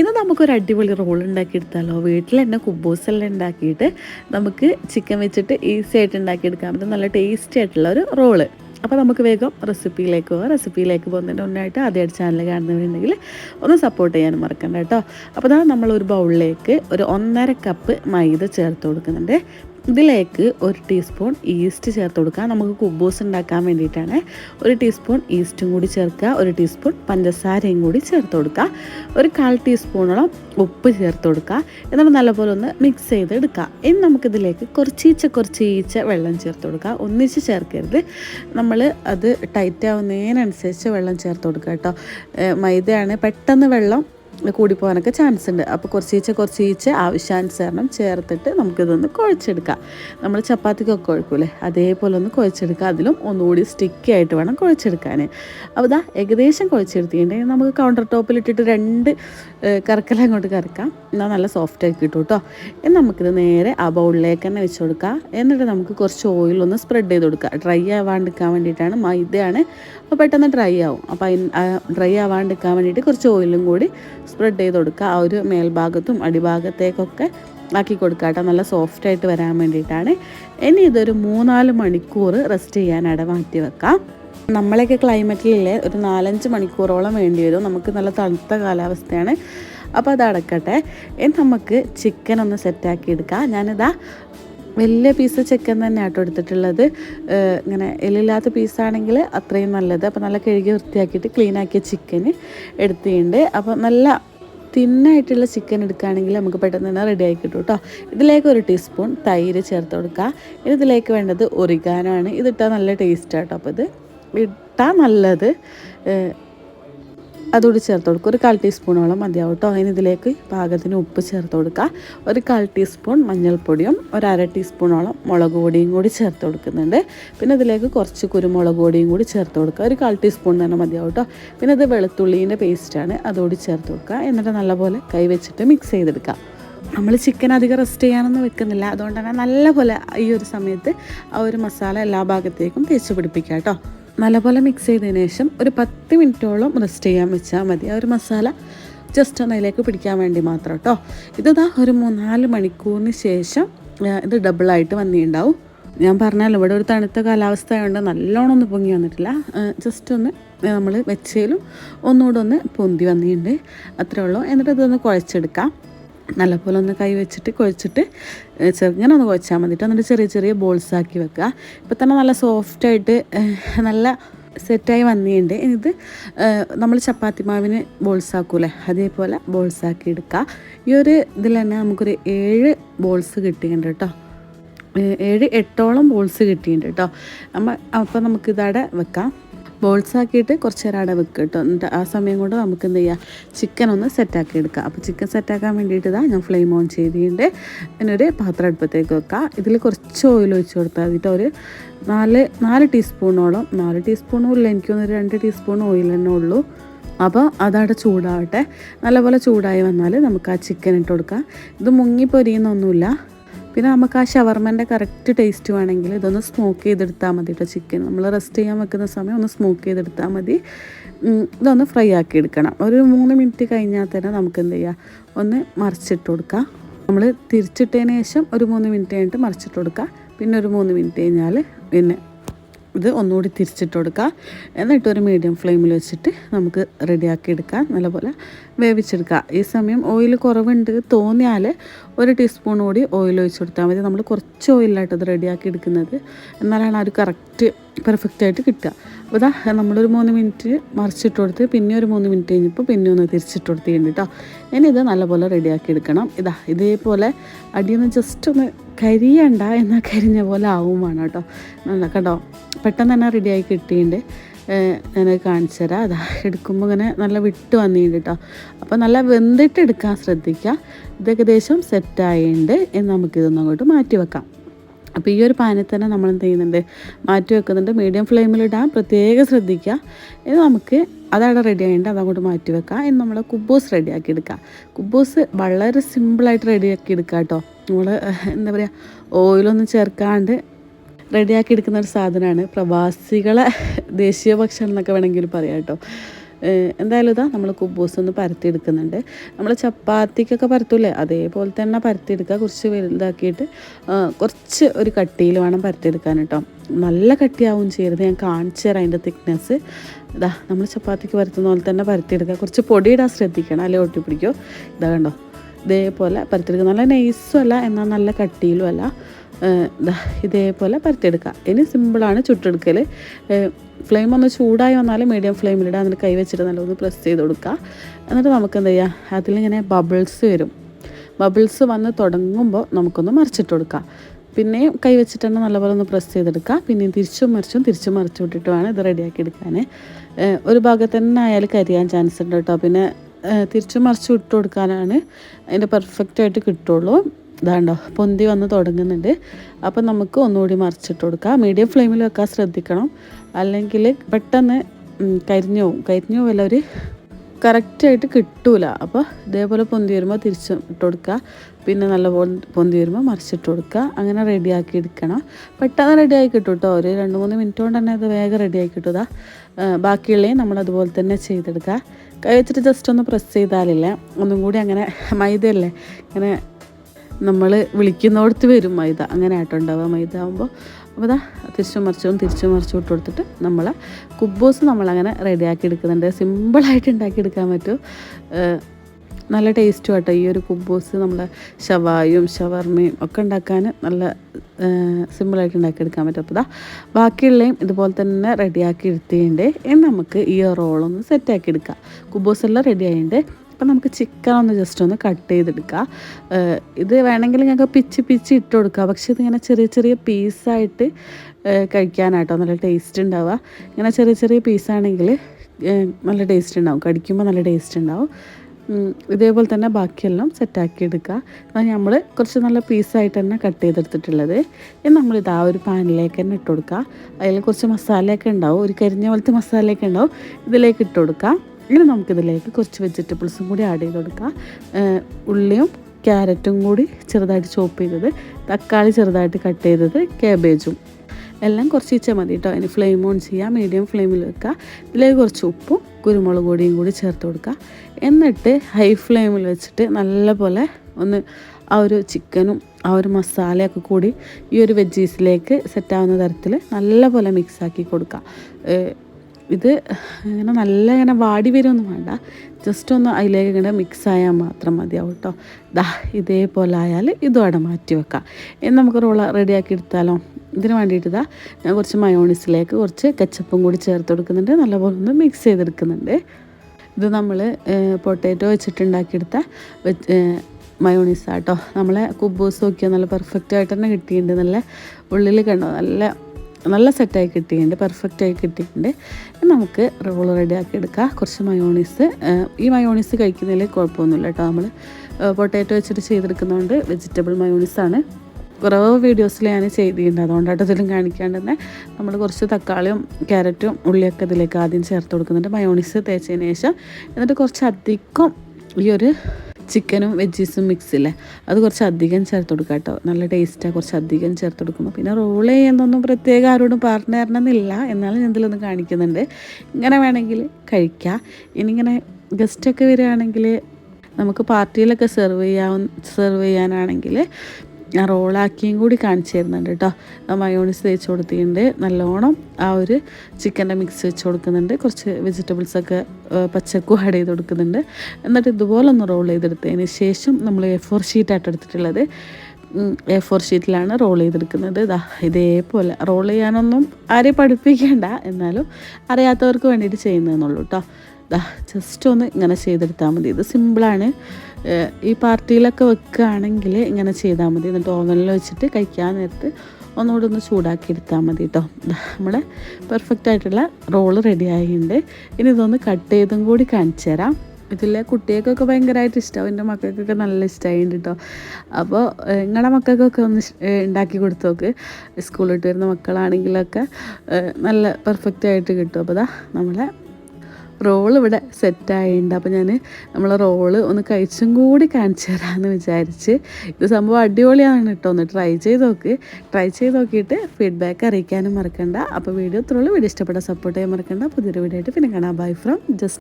ഇന്ന് നമുക്കൊരു അടിപൊളി റോൾ ഉണ്ടാക്കിയെടുത്താലോ? വീട്ടിൽ തന്നെ കുബൂസെല്ലാം ഉണ്ടാക്കിയിട്ട് നമുക്ക് ചിക്കൻ വെച്ചിട്ട് ഈസി ആയിട്ട് ഉണ്ടാക്കിയെടുക്കാൻ പറ്റും. നല്ല ടേസ്റ്റി ആയിട്ടുള്ള ഒരു റോൾ അപ്പോൾ നമുക്ക് വേഗം റെസിപ്പിയിലേക്ക് പോകാം. റെസിപ്പിയിലേക്ക് പോകുന്നതിന്റെ മുന്നായിട്ട് ആദ്യമായിട്ട് ചാനൽ കാണുന്നവരുണ്ടെങ്കിൽ ഒന്ന് സപ്പോർട്ട് ചെയ്യാൻ മറക്കണ്ട കേട്ടോ. അപ്പോൾ നമ്മൾ ഒരു ബൗളിലേക്ക് ഒരു ഒന്നര കപ്പ് മൈദ ചേർത്ത് കൊടുക്കുന്നുണ്ട്. ഇതിലേക്ക് ഒരു ടീസ്പൂൺ ഈസ്റ്റ് ചേർത്ത് കൊടുക്കുക. നമുക്ക് കുബൂസ് ഉണ്ടാക്കാൻ വേണ്ടിയിട്ടാണ്. ഒരു ടീസ്പൂൺ ഈസ്റ്റും കൂടി ചേർക്കുക. ഒരു ടീസ്പൂൺ പഞ്ചസാരയും കൂടി ചേർത്ത് കൊടുക്കുക. ഒരു കാൽ ടീസ്പൂണോളം ഉപ്പ് ചേർത്ത് കൊടുക്കുക. എന്നിട്ട് നല്ലപോലെ ഒന്ന് മിക്സ് ചെയ്ത് എടുക്കുക ഇനി നമുക്കിതിലേക്ക് കുറച്ചീച്ച കുറച്ചീച്ച വെള്ളം ചേർത്ത് കൊടുക്കുക. ഒന്നിച്ച് ചേർക്കരുത്. നമ്മൾ അത് ടൈറ്റ് ആവുന്നതിനനുസരിച്ച് വെള്ളം ചേർത്ത് കൊടുക്കുക കേട്ടോ. മൈദയാണ് പെട്ടെന്ന് വെള്ളം കൂടിപ്പോകാനൊക്കെ ചാൻസ് ഉണ്ട് അപ്പോൾ കുറച്ചീച്ച കുറച്ചീച്ച ആവശ്യാനുസരണം ചേർത്തിട്ട് നമുക്കിതൊന്ന് കുഴച്ചെടുക്കാം. നമ്മൾ ചപ്പാത്തിക്കൊക്കെ കുഴക്കൂലേ? അതേപോലെ ഒന്ന് കുഴച്ചെടുക്കുക അതിലും ഒന്നുകൂടി സ്റ്റിക്കി ആയിട്ട് വേണം കുഴച്ചെടുക്കാൻ അപ്പോൾ ഇതാ ഏകദേശം കുഴച്ചെടുത്തിട്ടുണ്ടെങ്കിൽ നമുക്ക് കൗണ്ടർ ടോപ്പിൽ ഇട്ടിട്ട് രണ്ട് കറക്കല അങ്ങോട്ട് കറക്കാം. എന്നാൽ നല്ല സോഫ്റ്റ് ആക്കി കിട്ടും കേട്ടോ ഇനി നമുക്കിത് നേരെ ആ ബൗളിലേക്ക് തന്നെ വെച്ച് കൊടുക്കുക എന്നിട്ട് നമുക്ക് കുറച്ച് ഓയിൽ ഒന്ന് സ്പ്രെഡ് ചെയ്ത് കൊടുക്കുക ഡ്രൈ ആവാണ്ടിരിക്കാൻ വേണ്ടിയിട്ടാണ് മൈദയാണ് അപ്പോൾ പെട്ടെന്ന് ഡ്രൈ ആവും. അപ്പോൾ അതിന് ഡ്രൈ ആവാണ്ടിരിക്കാൻ വേണ്ടിയിട്ട് കുറച്ച് ഓയിലും കൂടി സ്പ്രെഡ് ചെയ്ത് കൊടുക്കുക. ആ ഒരു മേൽഭാഗത്തും അടിഭാഗത്തേക്കൊക്കെ ആക്കി കൊടുക്കുക കേട്ടോ. നല്ല സോഫ്റ്റ് ആയിട്ട് വരാൻ വേണ്ടിയിട്ടാണ്. ഇനി ഇതൊരു മൂന്നാൽ മണിക്കൂർ റെസ്റ്റ് ചെയ്യാനായിട്ട് മാറ്റി വെക്കാം. നമ്മളെയൊക്കെ ക്ലൈമറ്റിലില്ലേ ഒരു നാലഞ്ച് മണിക്കൂറോളം വേണ്ടി വരും. നമുക്ക് നല്ല തണുത്ത കാലാവസ്ഥയാണ്. അപ്പോൾ അത് അടക്കട്ടെ നമുക്ക് ചിക്കൻ ഒന്ന് സെറ്റാക്കി എടുക്കാം. ഞാനിതാ വലിയ പീസ് ചിക്കൻ തന്നെ ആട്ടോ എടുത്തിട്ടുള്ളത് ഇങ്ങനെ എല്ലില്ലാത്ത പീസാണെങ്കിൽ അത്രയും നല്ലത്. അപ്പോൾ നല്ല കഴുകി വൃത്തിയാക്കിയിട്ട് ക്ലീൻ ആക്കിയ ചിക്കൻ എടുത്തിട്ടുണ്ട്. അപ്പോൾ നല്ല തിന്നായിട്ടുള്ള ചിക്കൻ എടുക്കുകയാണെങ്കിൽ നമുക്ക് പെട്ടെന്ന് തന്നെ റെഡി ആയി കിട്ടും കേട്ടോ ഇതിലേക്ക് ഒരു ടീസ്പൂൺ തൈര് ചേർത്ത് കൊടുക്കുക. ഇതിലേക്ക് വേണ്ടത് ഒറിഗാനോ ആണ്. ഇതിട്ടാൽ നല്ല ടേസ്റ്റ് ആട്ടോ. അപ്പോൾ ഇത് ഇട്ടാൽ നല്ലത്. അതുകൂടി ചേർത്ത് കൊടുക്കുക. ഒരു കാൽ ടീസ്പൂണോളം മതിയാവും കേട്ടോ. അതിന് ഇതിലേക്ക് പാകത്തിന് ഉപ്പ് ചേർത്ത് കൊടുക്കുക. ഒരു കാൽ ടീസ്പൂൺ മഞ്ഞൾപ്പൊടിയും ഒരു അര ടീസ്പൂണോളം മുളക് പൊടിയും കൂടി ചേർത്ത് കൊടുക്കുന്നുണ്ട്. പിന്നെ ഇതിലേക്ക് കുറച്ച് കുരുമുളക് പൊടിയും കൂടി ചേർത്ത് കൊടുക്കുക. ഒരു കാൽ ടീസ്പൂൺ തന്നെ മതിയാവും കേട്ടോ. പിന്നെ ഇത് വെളുത്തുള്ളീന്റെ പേസ്റ്റാണ് അതുകൂടി ചേർത്ത് കൊടുക്കുക. എന്നിട്ട് നല്ലപോലെ കൈവച്ചിട്ട് മിക്സ് ചെയ്തെടുക്കുക. നമ്മൾ ചിക്കൻ അധികം റെസ്റ്റ് ചെയ്യാനൊന്നും വെക്കുന്നില്ല. അതുകൊണ്ട് തന്നെ നല്ലപോലെ ഈ ഒരു സമയത്ത് ആ ഒരു മസാല എല്ലാ ഭാഗത്തേക്കും തേച്ച് പിടിപ്പിക്കുക കേട്ടോ. നല്ലപോലെ മിക്സ് ചെയ്തതിന് ശേഷം ഒരു പത്ത് മിനിറ്റോളം റെസ്റ്റ് ചെയ്യാൻ വെച്ചാൽ മതി. ആ ഒരു മസാല ജസ്റ്റ് ഒന്ന് അതിലേക്ക് പിടിക്കാൻ വേണ്ടി മാത്രം കേട്ടോ ഇതാ ഒരു മൂന്നാൽ മണിക്കൂറിന് ശേഷം ഇത് ഡബിളായിട്ട് വന്നിട്ടുണ്ടാവും. ഞാൻ പറഞ്ഞാലും ഇവിടെ ഒരു തണുത്ത കാലാവസ്ഥ ആയതുകൊണ്ട് നല്ലോണം ഒന്ന് പൊങ്ങി വന്നിട്ടില്ല. ജസ്റ്റ് ഒന്ന് നമ്മൾ വെച്ചതിലും ഒന്നുകൂടെ ഒന്ന് പൊന്തി വന്നിട്ടുണ്ട്. അത്രേ ഉള്ളൂ. എന്നിട്ട് ഇതൊന്ന് കുഴച്ചെടുക്കാം. നല്ലപോലെ ഒന്ന് കൈ വെച്ചിട്ട് കുഴച്ചിട്ട് ചെറുങ്ങനെ ഒന്ന് കുഴച്ചാൽ മതിയിട്ട് എന്നിട്ട് ചെറിയ ചെറിയ ബോൾസ് ആക്കി വെക്കുക. ഇപ്പം തന്നെ നല്ല സോഫ്റ്റായിട്ട് നല്ല സെറ്റായി വന്നിട്ടുണ്ട്. ഇത് നമ്മൾ ചപ്പാത്തി മാവിന് ബോൾസ് ആക്കൂലേ? അതേപോലെ ബോൾസ് ആക്കി എടുക്കുക. ഈ ഒരു ഇതിൽ തന്നെ നമുക്കൊരു ഏഴ് ബോൾസ് കിട്ടിയിട്ടുണ്ട് കേട്ടോ. ഏഴ് എട്ടോളം ബോൾസ് കിട്ടിയിട്ടുണ്ട് കേട്ടോ. നമ്മൾ അപ്പോൾ നമുക്കിതവിടെ വെക്കാം. ബോൾസ് ആക്കിയിട്ട് കുറച്ച് നേരം അവിടെ വെക്കുക കേട്ടോ എന്നിട്ട് ആ സമയം കൊണ്ട് നമുക്ക് എന്ത് ചെയ്യാം? ചിക്കൻ ഒന്ന് സെറ്റാക്കി എടുക്കാം. അപ്പോൾ ചിക്കൻ സെറ്റാക്കാൻ വേണ്ടിയിട്ട് ഇതാ ഞാൻ ഫ്ലെയിം ഓൺ ചെയ്തിട്ടുണ്ട്. ഒരു പാത്രം അടുപ്പത്തേക്ക് വെക്കാം. ഇതിൽ കുറച്ച് ഓയിൽ ഒഴിച്ച് കൊടുത്താൽ മതിട്ട് ഒരു നാല് നാല് ടീസ്പൂണോളം നാല് ടീസ്പൂണും ഇല്ല. എനിക്കൊന്നൊരു രണ്ട് ടീസ്പൂൺ ഓയിൽ തന്നെ ഉള്ളൂ. അപ്പോൾ അതവിടെ ചൂടാവട്ടെ. നല്ലപോലെ ചൂടായി വന്നാൽ നമുക്ക് ആ ചിക്കൻ ഇട്ട് കൊടുക്കാം. ഇത് മുങ്ങി പൊരിയുന്നൊന്നുമില്ല. പിന്നെ നമുക്ക് ആ ഷവർമന്റെ കറക്റ്റ് ടേസ്റ്റ് വേണമെങ്കിൽ ഇതൊന്ന് സ്മോക്ക് ചെയ്തെടുത്താൽ മതി കേട്ടോ ചിക്കൻ നമ്മൾ റെസ്റ്റ് ചെയ്യാൻ വെക്കുന്ന സമയം ഒന്ന് സ്മോക്ക് ചെയ്തെടുത്താൽ മതി. ഇതൊന്ന് ഫ്രൈ ആക്കി എടുക്കണം. ഒരു മൂന്ന് മിനിറ്റ് കഴിഞ്ഞാൽ തന്നെ നമുക്ക് എന്ത് ചെയ്യാം? ഒന്ന് മറിച്ചിട്ട് കൊടുക്കാം. നമ്മൾ തിരിച്ചിട്ടതിന് ശേഷം ഒരു മൂന്ന് മിനിറ്റ് കഴിഞ്ഞിട്ട് മറിച്ചിട്ട് കൊടുക്കുക പിന്നെ ഒരു മൂന്ന് മിനിറ്റ് കഴിഞ്ഞാൽ പിന്നെ ഇത് ഒന്നുകൂടി തിരിച്ചിട്ട് കൊടുക്കുക എന്നിട്ട് ഒരു മീഡിയം ഫ്ലെയിമിൽ വെച്ചിട്ട് നമുക്ക് റെഡിയാക്കി എടുക്കാം. നല്ലപോലെ വേവിച്ചെടുക്കുക ഈ സമയം ഓയിൽ കുറവുണ്ട് തോന്നിയാൽ ഒരു ടീസ്പൂൺ കൂടി ഓയിൽ ഒഴിച്ച് കൊടുത്താൽ മതി. നമ്മൾ കുറച്ച് ഓയിലായിട്ട് അത് റെഡിയാക്കി എടുക്കുന്നത്. എന്നാലാണ് ആ ഒരു കറക്റ്റ് പെർഫെക്റ്റ് ആയിട്ട് കിട്ടുക. അപ്പോൾ ഇതാ നമ്മളൊരു മൂന്ന് മിനിറ്റ് മറിച്ചിട്ട് കൊടുത്ത് പിന്നെ ഒരു മൂന്ന് മിനിറ്റ് കഴിഞ്ഞപ്പോൾ പിന്നെ ഒന്ന് തിരിച്ചിട്ട് കൊടുത്ത് കഴിഞ്ഞിട്ടോ ഇനി ഇത് നല്ലപോലെ റെഡിയാക്കി എടുക്കണം. ഇതാ ഇതേപോലെ അടിയൊന്ന് ജസ്റ്റ് ഒന്ന് കരിയണ്ട എന്നാൽ കരിഞ്ഞ പോലെ ആവുമാണ് കേട്ടോ നല്ല കേട്ടോ പെട്ടെന്ന് തന്നെ റെഡിയായി കിട്ടിയിട്ടുണ്ട് ഞാൻ കാണിച്ചു തരാം. അതാ എടുക്കുമ്പോൾ ഇങ്ങനെ നല്ല വിട്ട് വന്നിട്ടുണ്ട് കേട്ടോ അപ്പോൾ നല്ല വെന്തിട്ട് എടുക്കാൻ ശ്രദ്ധിക്കുക ഇത് ഏകദേശം സെറ്റായിട്ടുണ്ട് എന്ന് നമുക്കിതൊന്നും അങ്ങോട്ട് മാറ്റി വെക്കാം. അപ്പോൾ ഈ ഒരു പാനിൽ തന്നെ നമ്മൾ എന്ത് ചെയ്യുന്നുണ്ട്? മാറ്റി വെക്കുന്നുണ്ട്. മീഡിയം ഫ്ലെയിമിലിടാൻ പ്രത്യേകം ശ്രദ്ധിക്കുക ഇത് നമുക്ക് അതവിടെ റെഡി ആയിട്ട് അതങ്ങോട്ട് മാറ്റി വെക്കാം. ഇനി നമ്മൾ കുബൂസ് റെഡിയാക്കി എടുക്കുക കുബൂസ് വളരെ സിമ്പിളായിട്ട് റെഡിയാക്കി എടുക്കുക കേട്ടോ നമ്മൾ എന്താ പറയുക ഓയിലൊന്നും ചേർക്കാണ്ട് റെഡിയാക്കി എടുക്കുന്ന ഒരു സാധനമാണ്. പ്രവാസികളെ ദേശീയ ഭക്ഷണം എന്നൊക്കെ വേണമെങ്കിൽ പറയാം കേട്ടോ. എന്തായാലും ഇതാ നമ്മൾ കുബൂസ് ഒന്ന് പരത്തിയെടുക്കുന്നുണ്ട് നമ്മൾ ചപ്പാത്തിക്കൊക്കെ പരത്തൂലേ അതേപോലെ തന്നെ പരത്തിയെടുക്കുക കുറച്ച് വലുതാക്കിയിട്ട് കുറച്ച് ഒരു കട്ടിയിൽ വേണം പരത്തിയെടുക്കാൻ കേട്ടോ. നല്ല കട്ടിയാവും ചെയ്യരുത്. ഞാൻ കാണിച്ചു തരാം അതിന്റെ തിക്നെസ് ഇതാ നമ്മൾ ചപ്പാത്തിക്ക് പരത്തുന്ന പോലെ തന്നെ പരത്തിയെടുക്കുക കുറച്ച് പൊടി ഇടാൻ ശ്രദ്ധിക്കണം. അല്ലെ ഒട്ടി പിടിക്കോ? ഇതാ കണ്ടോ? ഇതേപോലെ പരത്തിയെടുക്കുക നല്ല നൈസും അല്ല എന്നാൽ നല്ല കട്ടിയിലും അല്ല. ഇതേപോലെ പരത്തിയെടുക്കുക ഇനി സിമ്പിളാണ് ചുട്ടെടുക്കൽ ഫ്ലെയിം ഒന്ന് ചൂടായി വന്നാൽ മീഡിയം ഫ്ലെയിമിലിടുക എന്നിട്ട് കൈ വെച്ചിട്ട് നല്ലൊന്ന് പ്രസ് ചെയ്ത് കൊടുക്കുക എന്നിട്ട് നമുക്ക് എന്ത് ചെയ്യുക അതിലിങ്ങനെ ബബിൾസ് വരും. ബബിൾസ് വന്ന് തുടങ്ങുമ്പോൾ നമുക്കൊന്ന് മറിച്ചിട്ട് കൊടുക്കാം. പിന്നെയും കൈ വെച്ചിട്ട് തന്നെ നല്ലപോലെ ഒന്ന് പ്രസ് ചെയ്തെടുക്കുക പിന്നെയും തിരിച്ചും മറിച്ചും തിരിച്ചും മറിച്ചു വിട്ടിട്ട് വേണം ഇത് റെഡിയാക്കി എടുക്കാൻ ഒരു ഭാഗത്ത് തന്നെ ആയാലും കരിയാൻ ചാൻസ് ഉണ്ട് കേട്ടോ. പിന്നെ തിരിച്ചും മറിച്ചും ഇട്ട് കൊടുക്കാനാണ് അതിന്റെ പെർഫെക്റ്റായിട്ട് കിട്ടുള്ളൂ. ഇതാണ്ടോ പൊന്തി വന്ന് തുടങ്ങുന്നുണ്ട്. അപ്പം നമുക്ക് ഒന്നുകൂടി മറിച്ചിട്ട് കൊടുക്കാം. മീഡിയം ഫ്ലെയിമിൽ വെക്കാൻ ശ്രദ്ധിക്കണം. അല്ലെങ്കിൽ പെട്ടെന്ന് കരിഞ്ഞു പോവും. കരിഞ്ഞു പോവല്ല ഒരു കറക്റ്റായിട്ട് കിട്ടൂല. അപ്പോൾ ഇതേപോലെ പൊന്തി വരുമ്പോൾ തിരിച്ച് ഇട്ട് കൊടുക്കുക. പിന്നെ നല്ല പൊന്തി വരുമ്പോൾ മറിച്ചിട്ട് കൊടുക്കുക. അങ്ങനെ റെഡിയാക്കി എടുക്കണം. പെട്ടെന്ന് റെഡിയായി കിട്ടും കേട്ടോ ഒരു രണ്ട് മൂന്ന് മിനിറ്റ് കൊണ്ട് തന്നെ അത് വേഗം റെഡിയായി കിട്ടുക ബാക്കിയുള്ളേ നമ്മൾ അതുപോലെ തന്നെ ചെയ്തെടുക്കുക. കൈ വെച്ചിട്ട് ജസ്റ്റ് ഒന്ന് പ്രസ് ചെയ്താലില്ല ഒന്നും കൂടി അങ്ങനെ മൈദയല്ലേ ഇങ്ങനെ നമ്മൾ വിളിക്കുന്നിടത്ത് വരും മൈദ. അങ്ങനെ ആട്ടോ ഉണ്ടാവുക മൈദ ആകുമ്പോൾ അപ്പോൾ ഇതാ തിരിച്ചു മറിച്ചും തിരിച്ചു മറിച്ചും ഇട്ട് കൊടുത്തിട്ട് നമ്മൾ കുബ്ബോസ് നമ്മളങ്ങനെ റെഡിയാക്കി എടുക്കുന്നുണ്ട്. സിമ്പിളായിട്ട് ഉണ്ടാക്കിയെടുക്കാൻ പറ്റും. നല്ല ടേസ്റ്റും ആട്ടോ ഈ ഒരു കുബ്ബോസ് നമ്മൾ ഷവായും ഷവർമയും ഒക്കെ ഉണ്ടാക്കാൻ നല്ല സിമ്പിളായിട്ട് ഉണ്ടാക്കിയെടുക്കാൻ പറ്റും. അപ്പോൾ ഇതാ ബാക്കിയുള്ളതും ഇതുപോലെ തന്നെ റെഡിയാക്കി എടുത്തിട്ടുണ്ട്. ഇനി നമുക്ക് ഈ റോളൊന്ന് സെറ്റാക്കി എടുക്കാം. കുബ്ബോസ് എല്ലാം റെഡി ആയിട്ടുണ്ട്. അപ്പം നമുക്ക് ചിക്കൻ ഒന്ന് ജസ്റ്റ് ഒന്ന് കട്ട് ചെയ്തെടുക്കുക ഇത് വേണമെങ്കിൽ ഞങ്ങൾക്ക് പിച്ച് പിച്ച് ഇട്ട് കൊടുക്കുക പക്ഷേ ഇതിങ്ങനെ ചെറിയ ചെറിയ പീസായിട്ട് കഴിക്കാനായിട്ടോ നല്ല ടേസ്റ്റ് ഉണ്ടാവുക. ഇങ്ങനെ ചെറിയ ചെറിയ പീസാണെങ്കിൽ നല്ല ടേസ്റ്റ് ഉണ്ടാവും. കടിക്കുമ്പോൾ നല്ല ടേസ്റ്റ് ഉണ്ടാവും. ഇതേപോലെ തന്നെ ബാക്കിയെല്ലാം സെറ്റാക്കി എടുക്കുക. എന്നാൽ നമ്മൾ കുറച്ച് നല്ല പീസായിട്ട് തന്നെ കട്ട് ചെയ്തെടുത്തിട്ടുള്ളത്. ഇനി നമ്മളിത് ആ ഒരു പാനിലേക്ക് തന്നെ ഇട്ട് കൊടുക്കുക. അതിൽ കുറച്ച് മസാലയൊക്കെ ഉണ്ടാവും. ഒരു കരിഞ്ഞ പോലത്തെ മസാലയൊക്കെ ഉണ്ടാവും. ഇതിലേക്ക് ഇട്ട് കൊടുക്കുക. ഇനി നമുക്കിതിലേക്ക് കുറച്ച് വെജിറ്റബിൾസും കൂടി ആഡ് ചെയ്ത് കൊടുക്കാം. ഉള്ളിയും ക്യാരറ്റും കൂടി ചെറുതായിട്ട് ചോപ്പ് ചെയ്തത് തക്കാളി ചെറുതായിട്ട് കട്ട് ചെയ്തത് കാബേജും എല്ലാം കുറച്ച് ഇച്ച മതി കേട്ടോ അതിന് ഫ്ലെയിം ഓൺ ചെയ്യുക മീഡിയം ഫ്ലെയിമിൽ വെക്കുക. ഇതിലേക്ക് കുറച്ച് ഉപ്പും കുരുമുളക് പൊടിയും കൂടി ചേർത്ത് കൊടുക്കുക. എന്നിട്ട് ഹൈ ഫ്ലെയിമിൽ വെച്ചിട്ട് നല്ലപോലെ ഒന്ന് ആ ഒരു ചിക്കനും ആ ഒരു മസാലയൊക്കെ കൂടി ഈ ഒരു വെജീസിലേക്ക് സെറ്റാവുന്ന തരത്തിൽ നല്ലപോലെ മിക്സാക്കി കൊടുക്കുക. ഇത് ഇങ്ങനെ നല്ല ഇങ്ങനെ വാടി വരുമൊന്നും വേണ്ട. ജസ്റ്റ് ഒന്ന് അതിലേക്ക് ഇങ്ങനെ മിക്സ് ആയാൽ മാത്രം മതിയാവും കേട്ടോ ദാ ഇതേപോലെ ആയാൽ ഇതും അവിടെ മാറ്റി വെക്കാം. ഇനി നമുക്ക് റോള റെഡിയാക്കി എടുത്താലോ? ഇതിന് വേണ്ടിയിട്ട് ഇതാ ഞാൻ കുറച്ച് മയോണീസിലേക്ക് കുറച്ച് കച്ചപ്പും കൂടി ചേർത്ത് കൊടുക്കുന്നുണ്ട്. നല്ലപോലെ ഒന്ന് മിക്സ് ചെയ്തെടുക്കുന്നുണ്ട്. ഇത് നമ്മൾ പൊട്ടാറ്റോ വെച്ചിട്ടുണ്ടാക്കിയെടുത്ത വെച്ച് മയോണീസ് ആട്ടോ നമ്മളെ കുബൂസ് നോക്കിയാൽ നല്ല പെർഫെക്റ്റ് ആയിട്ട് തന്നെ കിട്ടിയിട്ടുണ്ട്. നല്ല ഉള്ളിൽ കണ്ടോ? നല്ല നല്ല സെറ്റായി കിട്ടിയിട്ടുണ്ട് പെർഫെക്റ്റ് ആയി കിട്ടിയിട്ടുണ്ട്. നമുക്ക് റോൾ റെഡിയാക്കി എടുക്കാം. കുറച്ച് മയോണീസ് ഈ മയോണീസ് കഴിക്കുന്നതിൽ കുഴപ്പമൊന്നുമില്ല കേട്ടോ. നമ്മൾ പൊട്ടാറ്റോ വെച്ചിട്ട് ചെയ്തെടുക്കുന്നതുകൊണ്ട് വെജിറ്റബിൾ മയോണീസാണ് കുറവ് വീഡിയോസിൽ ഞാൻ ചെയ്തിട്ടുണ്ട്. അതുകൊണ്ടാണ് ഇതിലും കാണിക്കാണ്ട് തന്നെ നമ്മൾ കുറച്ച് തക്കാളിയും ക്യാരറ്റും ഉള്ളിയൊക്കെ ഇതിലേക്ക് ആദ്യം ചേർത്ത് കൊടുക്കുന്നുണ്ട്. മയോണീസ് തേച്ചതിന് ശേഷം എന്നിട്ട് കുറച്ച് അധികം ഈ ഒരു ചിക്കനും വെജീസും മിക്സില്ലേ? അത് കുറച്ച് അധികം ചേർത്ത് കൊടുക്കുക കേട്ടോ നല്ല ടേസ്റ്റാണ് കുറച്ച് അധികം ചേർത്ത് കൊടുക്കുമ്പോൾ പിന്നെ റോൾ ചെയ്യുന്നൊന്നും പ്രത്യേകം ആരോടും പറഞ്ഞു തരണമെന്നില്ല എന്നാലും ഞാൻ ഇതിലൊന്ന് കാണിക്കുന്നുണ്ട്. ഇങ്ങനെ വേണമെങ്കിൽ കഴിക്കാം. ഇനിയിങ്ങനെ ഗസ്റ്റൊക്കെ വരികയാണെങ്കിൽ നമുക്ക് പാർട്ടിയിലൊക്കെ സെർവ് ചെയ്യാൻ സെർവ് ചെയ്യാനാണെങ്കിൽ ഞാൻ റോളാക്കിയും കൂടി കാണിച്ചു തരുന്നുണ്ട് കേട്ടോ മയോണിസ് തേച്ച് കൊടുത്തിട്ടുണ്ട്. നല്ലോണം ആ ഒരു ചിക്കന്റെ മിക്സ് വെച്ച് കൊടുക്കുന്നുണ്ട്. കുറച്ച് വെജിറ്റബിൾസൊക്കെ പച്ചക്കും ആഡ് ചെയ്ത് കൊടുക്കുന്നുണ്ട്. എന്നിട്ട് ഇതുപോലെ ഒന്ന് റോൾ ചെയ്തെടുത്തതിന് ശേഷം നമ്മൾ എ ഫോർ ഷീറ്റായിട്ട് എടുത്തിട്ടുള്ളത്. എ ഫോർ ഷീറ്റിലാണ് റോൾ ചെയ്തെടുക്കുന്നത്. ഇതാ ഇതേപോലെ റോൾ ചെയ്യാനൊന്നും ആരെയും പഠിപ്പിക്കേണ്ട. എന്നാലും അറിയാത്തവർക്ക് വേണ്ടിയിട്ട് ചെയ്യുന്നതെന്നുള്ളൂ കേട്ടോ. ഇതാ ജസ്റ്റ് ഒന്ന് ഇങ്ങനെ ചെയ്തെടുത്താൽ മതി. ഇത് സിമ്പിളാണ് ഈ പാർട്ടിയിലൊക്കെ വെക്കുകയാണെങ്കിൽ ഇങ്ങനെ ചെയ്താൽ മതി. എന്നിട്ട് ഓവനിൽ വെച്ചിട്ട് കഴിക്കാൻ നേരത്ത് ഒന്നുകൂടി ഒന്ന് ചൂടാക്കി എടുത്താൽ മതി കേട്ടോ നമ്മുടെ പെർഫെക്റ്റ് ആയിട്ടുള്ള റോൾ റെഡി ആയിട്ടുണ്ട്. ഇനി ഇതൊന്ന് കട്ട് ചെയ്തും കൂടി കാണിച്ചു തരാം. ഇതിലെ കുട്ടികൾക്കൊക്കെ ഭയങ്കരമായിട്ട് ഇഷ്ടമാവും എന്റെ മക്കൾക്കൊക്കെ നല്ല ഇഷ്ടമായിട്ടുണ്ട് കേട്ടോ അപ്പോൾ നിങ്ങളുടെ മക്കൾക്കൊക്കെ ഒന്ന് ഉണ്ടാക്കി കൊടുത്തു നോക്ക്. സ്കൂളിൽ വരുന്ന മക്കളാണെങ്കിലൊക്കെ നല്ല പെർഫെക്റ്റ് ആയിട്ട് കിട്ടും. അപ്പോൾ ദാ നമ്മളെ റോൾ ഇവിടെ സെറ്റായിട്ടുണ്ട് അപ്പോൾ ഞാൻ നമ്മളെ റോൾ ഒന്ന് കഴിച്ചും കൂടി കാണിച്ചു തരാമെന്ന് വിചാരിച്ച്. ഇത് സംഭവം അടിപൊളിയാണ് കേട്ടോ ഒന്ന് ട്രൈ ചെയ്ത് നോക്ക്. ട്രൈ ചെയ്ത് നോക്കിയിട്ട് ഫീഡ്ബാക്ക് അറിയിക്കാനും മറക്കണ്ട. അപ്പോൾ വീഡിയോ ഇത്രയുള്ളൂ വീഡിയോ ഇഷ്ടപ്പെട്ട സപ്പോർട്ട് ചെയ്യാൻ മറക്കണ്ട. പുതിയൊരു വീഡിയോ ആയിട്ട് പിന്നെ കാണാം. Bye from just